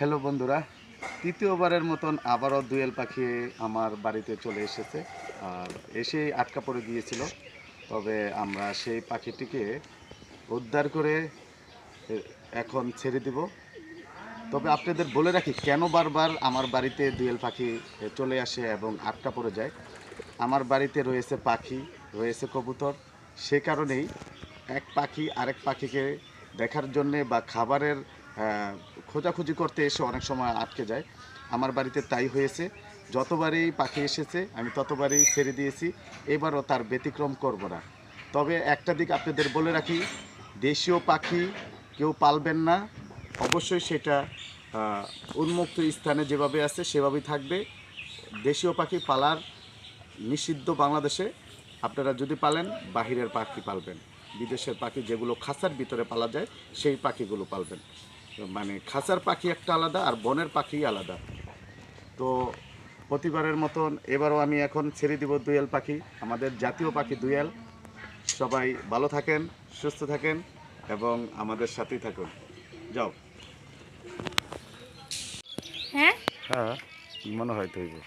Hello বন্ধুরা, তৃতীয়বারের মতন আবারও দুয়েল পাখি আমার বাড়িতে চলে এসেছে। আর এসেই আটকা পড়ে গিয়েছিল। তবে আমরা সেই পাখিটিকে উদ্ধার করে এখন ছেড়ে দিব। তবে আপনাদের বলে রাখি, কেন বারবার আমার বাড়িতে দুয়েল পাখি চলে আসে এবং আটকা পড়ে যায়? আমার বাড়িতে রয়েছে পাখি, রয়েছে কবুতর। সে কারণেই এক পাখি আরেক পাখিকে দেখার জন্যে বা খাবারের খোঁজাখুঁজি করতে এসে অনেক সময় আটকে যায়। আমার বাড়িতে তাই হয়েছে। যতবারই পাখি এসেছে, আমি ততবারই ছেড়ে দিয়েছি। এবারও তার ব্যতিক্রম করব না। তবে একটা দিক আপনাদের বলে রাখি, দেশীয় পাখি কেউ পালবেন না। অবশ্যই সেটা উন্মুক্ত স্থানে যেভাবে আছে, সেভাবেই থাকবে। দেশীয় পাখি পালার নিষিদ্ধ বাংলাদেশে আপনারা যদি পালেন, বাহিরের পাখি পালবেন। বিদেশের পাখি যেগুলো খাঁচার ভিতরে পালা যায়, সেই পাখিগুলো পালবেন। মানে খাঁচার পাখি একটা আলাদা আর বনের পাখি আলাদা। তো প্রতিবারের মতন এবারও আমি এখন ছেড়ে দিব দুয়েল পাখি আমাদের জাতীয় পাখি দুয়েল। সবাই ভালো থাকেন সুস্থ থাকেন এবং আমাদের সাথেই থাকুন। যাও। হ্যাঁ? হ্যাঁ মনে হয় তৈরি